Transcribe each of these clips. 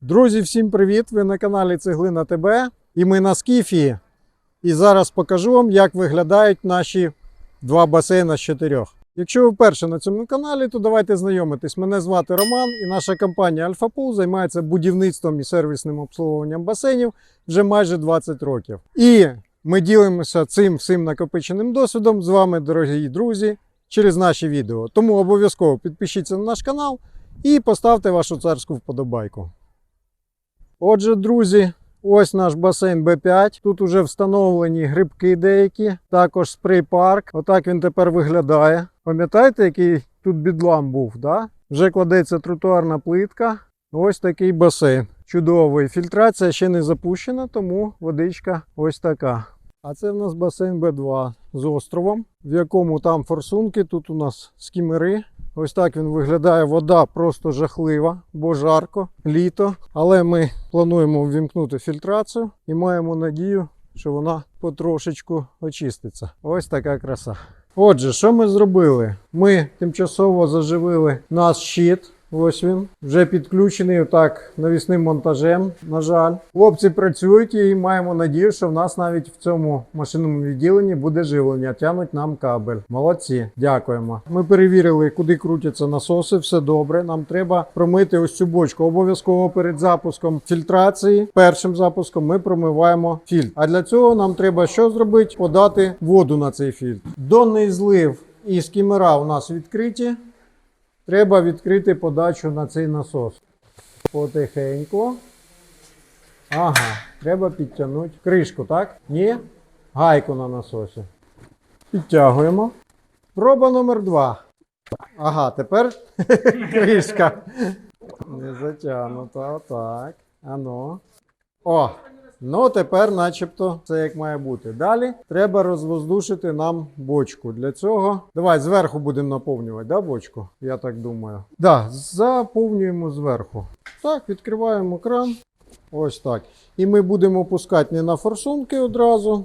Друзі, всім привіт! Ви на каналі Цеглина ТБ і ми на Скіфії. І зараз покажу вам, як виглядають наші два басейни з чотирьох. Якщо ви вперше на цьому каналі, то давайте знайомитись. Мене звати Роман і наша компанія Альфапул займається будівництвом і сервісним обслуговуванням басейнів вже майже 20 років. І ми ділимося цим всім накопиченим досвідом з вами, дорогі друзі, через наші відео. Тому обов'язково підпишіться на наш канал і поставте вашу царську вподобайку. Отже, друзі, ось наш басейн Б5. Тут уже встановлені грибки деякі, також спрей-парк. Отак він тепер виглядає. Пам'ятаєте, який тут бідлам був? Да? Вже кладеться тротуарна плитка. Ось такий басейн. Чудовий. Фільтрація ще не запущена, тому водичка ось така. А це в нас басейн Б2 з островом, в якому там форсунки. Тут у нас скімери. Ось так він виглядає. Вода просто жахлива, бо жарко, літо. Але ми плануємо ввімкнути фільтрацію і маємо надію, що вона потрошечку очиститься. Ось така краса. Отже, що ми зробили? Ми тимчасово заживили наш щит. Ось він вже підключений отак навісним монтажем. На жаль, хлопці працюють і маємо надію, що в нас навіть в цьому машинному відділенні буде живлення. Тянуть нам кабель. Молодці, дякуємо. Ми перевірили, куди крутяться насоси. Все добре. Нам треба промити ось цю бочку. Обов'язково перед запуском фільтрації. Першим запуском ми промиваємо фільтр. А для цього нам треба що зробити? Подати воду на цей фільтр. Донний злив і скімера у нас відкриті. Треба відкрити подачу на цей насос. Потихеньку. Ага, треба підтягнути кришку, так? Ні? Гайку на насосі. Підтягуємо. Проба номер два. Ага, тепер кришка. Не затягнута. Отак. Ано. О! Ну, тепер, начебто, це як має бути. Далі треба розвоздушити нам бочку. Для цього. Давай зверху будемо наповнювати, да, бочку? Я так думаю. Да, заповнюємо зверху. Так, відкриваємо кран. Ось так. І ми будемо пускати не на форсунки одразу,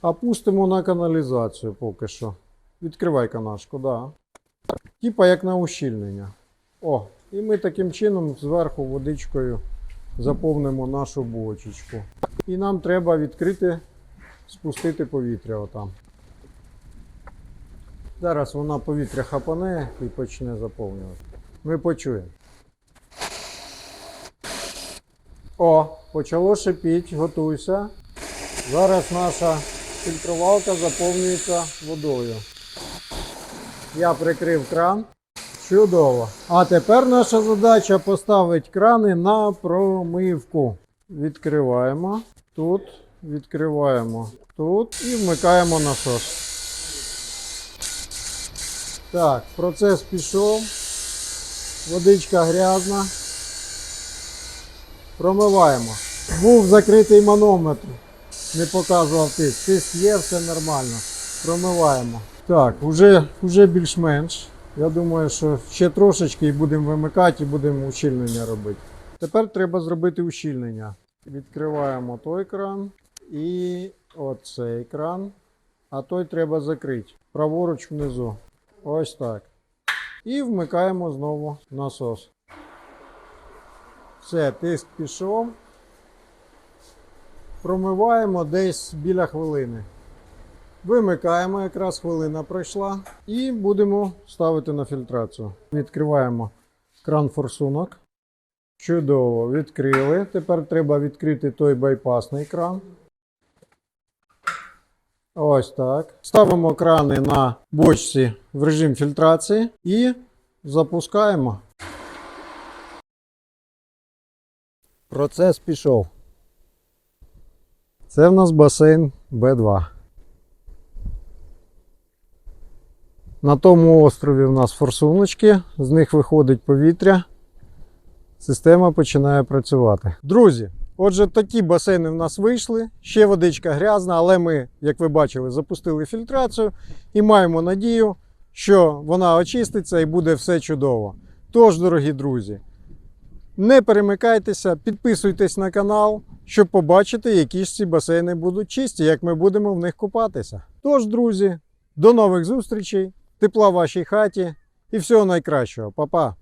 а пустимо на каналізацію поки що. Відкривай канашку, да. Типа як на ущільнення. О, і ми таким чином зверху водичкою заповнимо нашу бочечку. І нам треба відкрити, спустити повітря отам. Зараз вона повітря хапане і почне заповнювати. Ми почуємо. О, почало шипіть, готуйся. Зараз наша фільтрувалка заповнюється водою. Я прикрив кран. Чудово. А тепер наша задача поставити крани на промивку. Відкриваємо тут, відкриваємо тут і вмикаємо насос. Так, процес пішов. Водичка грязна. Промиваємо. Був закритий манометр. Не показував тиск. Тиск є, все нормально. Промиваємо. Так, вже, вже більш-менш. Я думаю, що ще трошечки і будемо вимикати, і будемо ущільнення робити. Тепер треба зробити ущільнення. Відкриваємо той кран і оцей кран. А той треба закрити. Праворуч внизу. Ось так. І вмикаємо знову насос. Все, тиск пішов. Промиваємо десь біля хвилини. Вимикаємо, якраз хвилина пройшла, і будемо ставити на фільтрацію. Відкриваємо кран форсунок. Чудово, відкрили. Тепер треба відкрити той байпасний кран. Ось так. Ставимо крани на бочці в режим фільтрації і запускаємо. Процес пішов. Це в нас басейн Б2. На тому острові в нас форсуночки, з них виходить повітря. Система починає працювати. Друзі, отже, такі басейни в нас вийшли. Ще водичка грязна, але ми, як ви бачили, запустили фільтрацію і маємо надію, що вона очиститься і буде все чудово. Тож, дорогі друзі, не перемикайтеся, підписуйтесь на канал, щоб побачити, які ж ці басейни будуть чисті, як ми будемо в них купатися. Тож, друзі, до нових зустрічей! Тепла в вашій хаті і всього найкращого. Па-па!